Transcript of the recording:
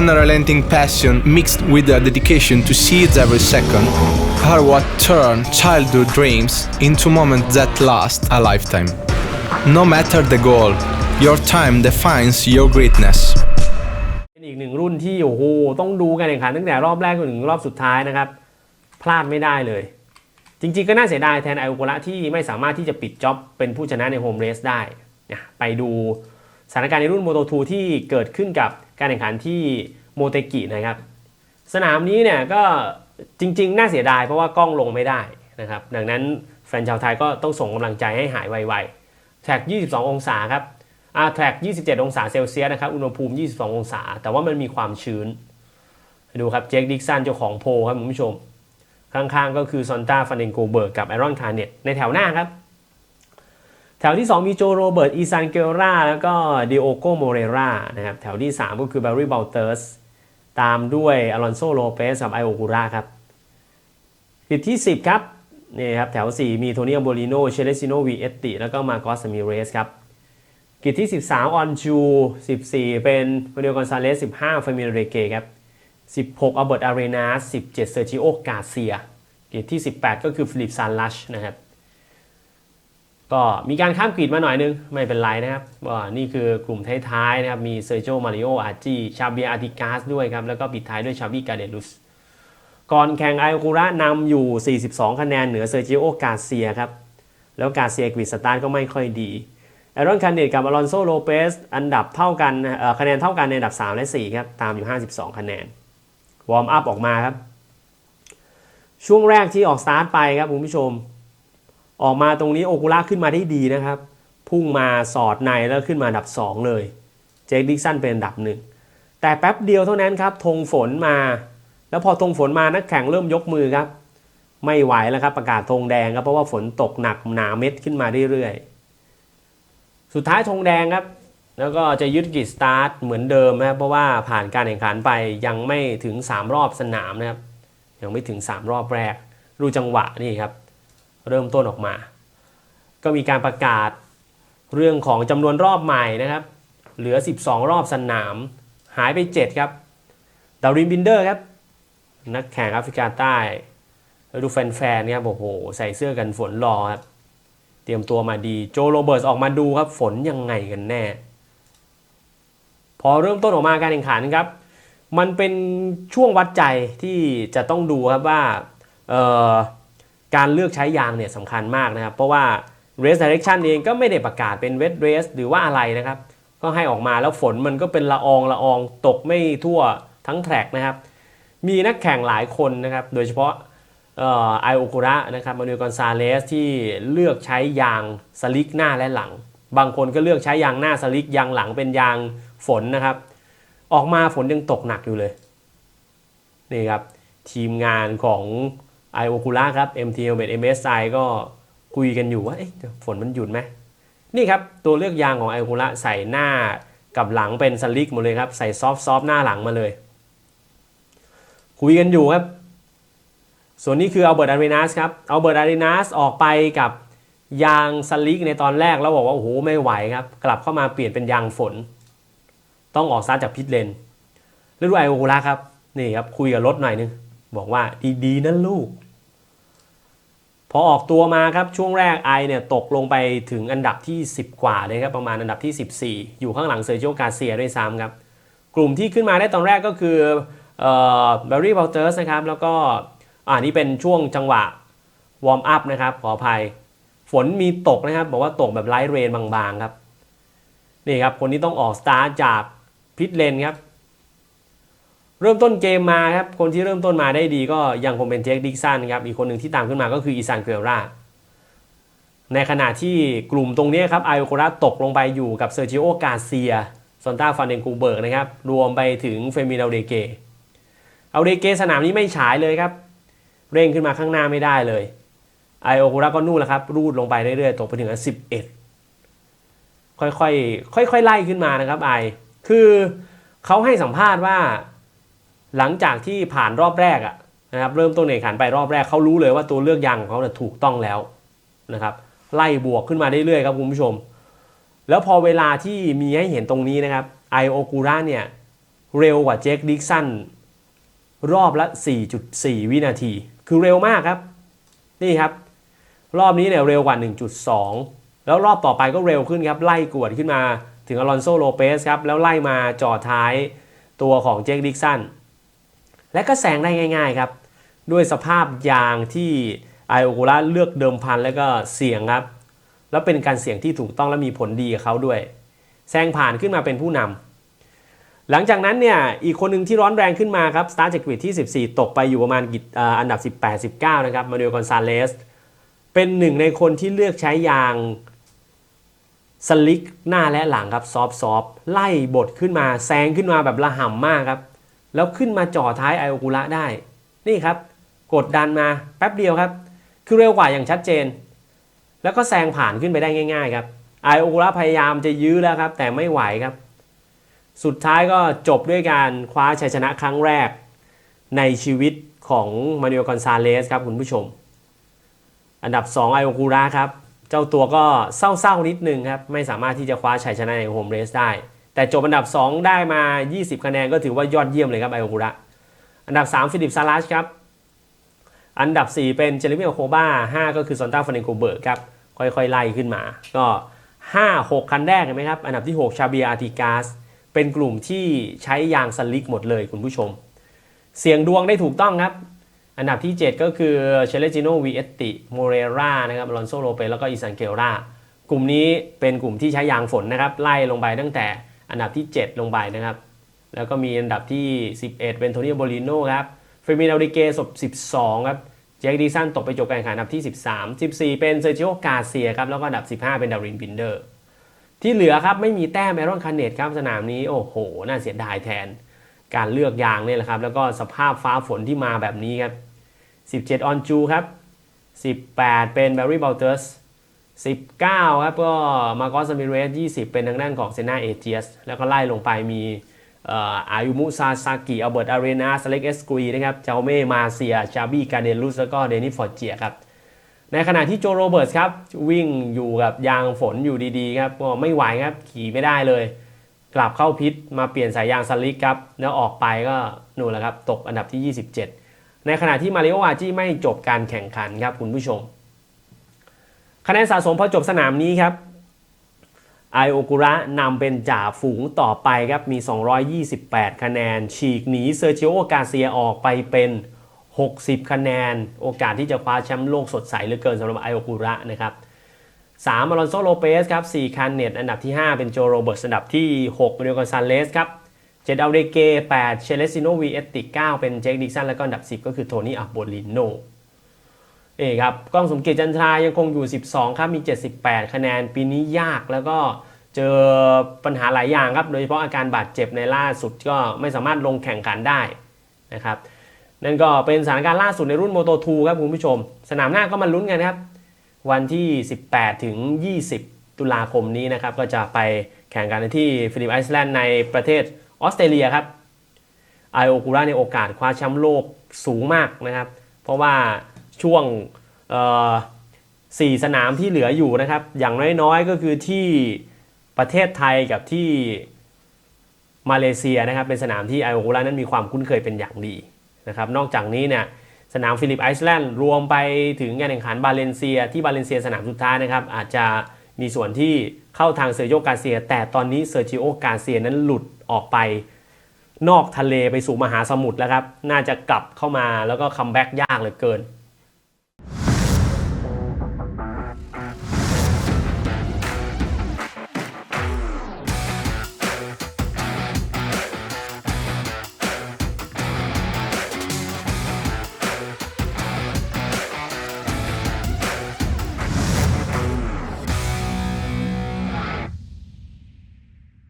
unrelenting passion mixed with a dedication to seize every second are what turn childhood dreams into moments that last a lifetime. No matter the goal, your time defines your greatness. เป็นอีกหนึ่งรุ่นที่โอ้โหต้องดูการแข่งขันตั้งแต่รอบแรกจนถึงรอบสุดท้ายนะครับ พลาดไม่ได้เลย จริงๆ ก็น่าเสียดายแทนไอโอโกระที่ไม่สามารถที่จะปิดจ็อบเป็นผู้ชนะในโฮมเรสได้ ไปดูสถานการณ์ในรุ่นโมโต2ที่เกิดขึ้นกับ การแข่งขันที่โมเตกินะครับ สนามนี้เนี่ยก็จริง ๆ น่าเสียดายเพราะว่ากล้องลงไม่ได้นะครับ ดังนั้นแฟนชาวไทยก็ต้องส่งกำลังใจให้หายไวๆแท็ก 22 องศาครับอาแท็ก 27 องศาเซลเซียสนะครับอุณหภูมิ 22 องศา แต่ว่ามันมีความชื้นดูครับเจคดิกสันเจ้าของโพครับคุณผู้ชม ข้างๆก็คือซอนตาฟานเดนโกเบิร์กกับไอรอนคาร์เนตในแถวหน้าครับ แถวที่ 2 มีโจโรเบิร์ตอีซานเกลราแล้วก็ดิโอโกโมเรรานะครับแถวที่ 3 ก็คือแบร์รี่บัลเตอร์สตามด้วยอลอนโซโลเปสกับไอโอกูราครับติดที่ 10 ครับนี่ครับ แถว 4 มีโทนี่อัมโบลิโนเชเลซิโนวีเอตติแล้วก็มาโกสมิเรสครับกิจที่ 13 ออนจู 14 เป็นโมเดลกอนซาเลส 15ฟามิลเรเกครับ 16อัลเบิร์ตอารีนา17 เซอร์จิโอกาเซีย กิจที่ 18 ก็คือฟิลิปซานลัชนะครับ ก็มีการข้ามกรีดมาหน่อยนึง ไม่เป็นไรนะครับว่านี่คือกลุ่มท้ายๆนะครับ มีเซอร์โจมาริโออาร์จีชาเบียอาร์ติกาสด้วยครับ แล้วก็ปิดท้ายด้วยชาบีกาเดลุสก่อนแข่งไอโอกุระนำอยู่ 42 คะแนนเหนือเซอร์จิโอกาเซียครับ แล้วกาเซียกวิดสตาร์ก็ไม่ค่อยดีไอรอนคานเนตกับอลอนโซโลเปสอันดับเท่ากันคะแนนเท่ากันในอันดับ 3 และ 4 ครับ ตามอยู่ 52 คะแนน วอร์มอัพออกมาครับ ช่วงแรกที่ออกสตาร์ทไปครับคุณผู้ชม ออกมาตรงนี้โอกุระขึ้นมาได้ดีนะครับ พุ่งมาสอดในแล้วขึ้นมาอันดับ 2 เลย เจคดิกสันเป็นดับหนึ่งแต่แป๊บเดียวเท่านั้นครับธงฝนมา แล้วพอธงฝนมานักแข่งเริ่มยกมือครับ ไม่ไหวแล้วครับประกาศธงแดงครับเพราะว่าฝนตกหนักหนาเม็ดขึ้นมาเรื่อยๆสุดท้ายธงแดงครับ แล้วก็จะยึดกิจสตาร์ทเหมือนเดิมนะครับเพราะว่าผ่านการแข่งขันไปยังไม่ถึง 3 รอบสนามนะครับยังไม่ถึง 3 รอบแรกดูจังหวะนี่ครับ เริ่มต้นออกมา ก็มีการประกาศเรื่องของจำนวนรอบใหม่นะครับ เหลือ 12 รอบสนาม หายไป 7 ครับดารินบินเดอร์ครับ นักแข่งแอฟริกาใต้ดูแฟนๆครับโอ้โห ใส่เสื้อกันฝนรอครับ เตรียมตัวมาดีโจโรเบิร์ตออกมาดูครับ ฝนยังไงกันแน่ พอเริ่มต้นออกมาการแข่งขันครับ มันเป็นช่วงวัดใจที่จะต้องดูครับว่าเอ่อ การเลือกใช้ยางเนี่ยสำคัญมากนะครับ เพราะว่า race direction เองก็ไม่ได้ประกาศเป็น wet race หรือว่าอะไรนะครับ ก็ให้ออกมาแล้วฝนมันก็เป็นละอองละอองตกไม่ทั่วทั้งแทร็กนะครับ มีนักแข่งหลายคนนะครับ โดยเฉพาะไอโอคุระนะครับมานูกอนซาเลสที่เลือกใช้ยางสลิกหน้าและหลัง บางคนก็เลือกใช้ยางหน้าสลิกยางหลังเป็นยางฝนนะครับ ออกมาฝนยังตกหนักอยู่เลย นี่ครับ ทีมงานของ ไอโอคูล่าครับ MT Helmet MSI ก็คุยกันอยู่ว่าเอ๊ฝนมันหยุดไหมนี่ครับ ตัวเลือกยางของไอโอคูล่าใส่หน้ากับหลังเป็นสลิกหมดเลยครับ ใส่ซอฟต์ซอฟต์หน้าหลังมาเลย คุยกันอยู่ครับ ส่วนนี้คือเอัลเบิร์ตอารีนาสครับเอัลเบิร์ตอารีนาสออกไปกับยางสลิกในตอนแรกแล้วบอกว่าโอ้โหไม่ไหวครับ กลับเข้ามาเปลี่ยนเป็นยางฝน ต้องออกซาจากพิทเลนแล้วดูไอโอคูล่าครับนี่ครับคุยกับรถหน่อยนึง บอกว่าดีๆนะลูก พอออกตัวมาครับช่วงแรกไอเนี่ยตกลงไปถึงอันดับที่ 10 กว่าเลยครับประมาณอันดับที่ 14 อยู่ข้างหลังเซอร์โอกาเซียด้วยซ้ำครับ กลุ่มที่ขึ้นมาได้ตอนแรกก็คือเอ่อแบร์รี่บอลเตอร์สนะครับแล้วก็อ่านี่เป็นช่วงจังหวะวอร์มอัพนะครับขออภัย ฝนมีตกนะครับ บอกว่าตกแบบไลท์เรนบางๆครับ นี่ครับ คนนี้ต้องออกสตาร์จากพิทเลนครับ เริ่มต้นเกมมาครับ คนที่เริ่มต้นมาได้ดีก็ยังคงเป็นเจคดิกสันครับ อีกคนหนึ่งที่ตามขึ้นมาก็คืออีซานเกลราในขณะที่กลุ่มตรงนี้ครับไอโอโคราตกลงไปอยู่กับเซอร์จิโอกาเซียซอนต้าฟานเดนกูเบิร์กนะครับ รวมไปถึงเฟมินาเดเกเอาเดเกสนามนี้ไม่ฉายเลยครับ เร่งขึ้นมาข้างหน้าไม่ได้เลยไอโอโคราก็นู่นแหละครับ รูดลงไปเรื่อยๆ ตกไปถึงอันสิบเอ็ดค่อยๆค่อยๆไล่ขึ้นมานะครับไอคือเขาให้สัมภาษณ์ว่า หลังจากที่ผ่านรอบแรกอะนะครับเริ่มต้นในขันไปรอบแรกเขารู้เลยว่าตัวเลือกยางของเขาถูกต้องแล้วนะครับไล่บวกขึ้นมาเรื่อยๆครับคุณผู้ชม แล้วพอเวลาที่มีให้เห็นตรงนี้นะครับไอโอกูระเนี่ยเร็วกว่าเจคดิกสันรอบละ 4.4 วินาที คือเร็วมากครับ นี่ครับ รอบนี้เนี่ยเร็วกว่า 1.2 แล้วรอบต่อไปก็เร็วขึ้นครับ ไล่กวดขึ้นมาถึงอลอนโซโลเปสครับ แล้วไล่มาจ่อท้ายตัวของเจคดิกสัน และก็แซงได้ง่าย ๆครับ ด้วยสภาพยางที่ไอโอกุระเลือกเดิมพันแล้วก็เสี่ยงครับ แล้วเป็นการเสี่ยงที่ถูกต้องและมีผลดีกับเขาด้วย แซงผ่านขึ้นมาเป็นผู้นำหลังจากนั้นเนี่ยอีกคนหนึ่งที่ร้อนแรงขึ้นมาครับสตาร์จากกริดที่ 14 ตกไปอยู่ประมาณอันดับ 18-19 นะครับมาเนลกอนซาเลสเป็นหนึ่งในคนที่เลือกใช้ยางสลิกหน้าและหลังครับซอฟซอฟไล่บทขึ้นมาแซงขึ้นมาแบบระห่ำมากครับ แล้วขึ้นมาจ่อท้ายไอโอกุระได้ นี่ครับ กดดันมาแป๊บเดียวครับ คือเร็วกว่าอย่างชัดเจน แล้วก็แซงผ่านขึ้นไปได้ง่าย ๆ ครับไอโอกุระพยายามจะยื้อแล้วครับ แต่ไม่ไหวครับ สุดท้ายก็จบด้วยการคว้าชัยชนะครั้งแรก ในชีวิตของมาริโอกอนซาเลสครับคุณผู้ชม อันดับ 2 ไอโอกุระครับ เจ้าตัวก็เศร้าๆนิดนึงครับ ไม่สามารถที่จะคว้าชัยชนะในโฮมเรสได้ แต่จบอันดับ 2 ได้มา 20 คะแนนก็ถือว่ายอดเยี่ยมเลยครับไอโอกุระอันดับ 3 ฟิลิปซาลัสครับ อันดับ 4 เป็นเจเรมีโอโคบา5ก็คือซอนต้าฟานเนโกเบิร์กครับ ค่อยๆ ไล่ขึ้นมา ก็ 5 6 คันแรกเห็นไหมครับ อันดับที่ 6 ชาเบียอาร์ติกาส เป็นกลุ่มที่ใช้ยางสลิกหมดเลยคุณผู้ชม เสียงดวงได้ถูกต้องครับ อันดับที่ 7 ก็คือเชเลจิโนวีเอตติโมเรรานะครับลอนโซโลเปแล้วก็อิซันเกลรากลุ่มนี้เป็นกลุ่มที่ใช้ยางฝนนะครับไล่ลงไปตั้งแต่ อันดับที่ 7 ลงไปนะครับ แล้วก็มีอันดับที่ 11 เป็นโทนี่โบลิโนครับเฟรมินาริเกศพ12 ครับแจ็คดีสันตกไปจบการแข่งขันอันดับที่ 13 14 เป็นเซอร์จิโอกาเซียครับ แล้วก็อันดับ 15 เป็นดารินบินเดอร์ ที่เหลือครับไม่มีแต้มแอรอนคาเนตครับสนามนี้โอ้โห น่าเสียดายแทน การเลือกยางเนี่ยแหละครับ แล้วก็สภาพฟ้าฝนที่มาแบบนี้ครับ 17 ออนจูครับ 18 เป็นแบร์รี่บัลเตอร์ส 19 ครับ ก็มาโกสมิเรส 20 เป็นทางด้านของเซนาเอเจียส แล้วก็ไล่ลงไปมีอายุมุซาซากิอัลเบิร์ตอารีนาสเล็กเอสกรีนะครับเจาเม่มาเซียชาบี้กาเดลุสแล้วก็เดนิฟอร์เจียครับ ในขณะที่โจโรเบิร์ตครับ วิ่งอยู่กับยางฝนอยู่ดีๆครับก็ไม่ไหวครับ ขี่ไม่ได้เลย กลับเข้าพิษมาเปลี่ยนสายยางสลิกครับ แล้วออกไปก็นู่นแหละครับ ตกอันดับที่ 27 ในขณะที่มาริโอวาจิไม่จบการแข่งขันครับคุณผู้ชม คะแนนสะสมพอจบสนามนี้ครับไอโอกุระนำเป็นจ่าฝูงต่อไปครับมี 228 คะแนน ฉีกหนีเซอร์จิโอกาเซียออกไปเป็น 60 คะแนน โอกาสที่จะคว้าแชมป์โลกสดใสเหลือเกินสำหรับไอโอกุระนะครับ3อลอนโซโลเปสครับ4คันเน็ตอันดับที่ 5 เป็นโจโรเบิร์ตอันดับที่ 6เรียวกอนซาเลสครับ7อัลเดเก8เชเลซิโนวีเอติก9เป็นเจคดิกสันแล้วก็อันดับ 10 ก็คือโทนี่อับโบลิโน เอกครับกล้องสมเกียรติจันทรายังคงอยู่ 12 ครับมี 78 คะแนนปีนี้ยากแล้วก็เจอปัญหาหลายอย่างครับ โดยเฉพาะอาการบาดเจ็บในล่าสุดก็ไม่สามารถลงแข่งขันได้นะครับนั่นก็เป็นสถานการณ์ล่าสุดในรุ่น Moto 2ครับคุณผู้ชม สนามหน้าก็มาลุ้นกันครับ วันที่ 18 ถึง 20 ตุลาคมนี้นะครับ ก็จะไปแข่งกันที่ฟิลิปไอซ์แลนด์ในประเทศออสเตรเลียครับไอโอกูระในโอกาสคว้าแชมป์โลกสูงมากนะครับ เพราะว่า ช่วงสี่สนามที่เหลืออยู่นะครับ อย่างน้อยๆก็คือที่ประเทศไทยกับที่มาเลเซียนะครับ เป็นสนามที่ไอโอกูระนั้นมีความคุ้นเคยเป็นอย่างดีนะครับ นอกจากนี้เนี่ยสนามฟิลิปไอซ์แลนด์รวมไปถึงการแข่งขันบาเลนเซีย ที่บาเลนเซียสนามสุดท้ายนะครับ อาจจะมีส่วนที่เข้าทางเซอร์โยกาเซีย แต่ตอนนี้เซอร์จิโอกาเซียนั้นหลุดออกไปนอกทะเลไปสู่มหาสมุทรแล้วครับ น่าจะกลับเข้ามาแล้วก็คัมแบ็กยากเหลือเกิน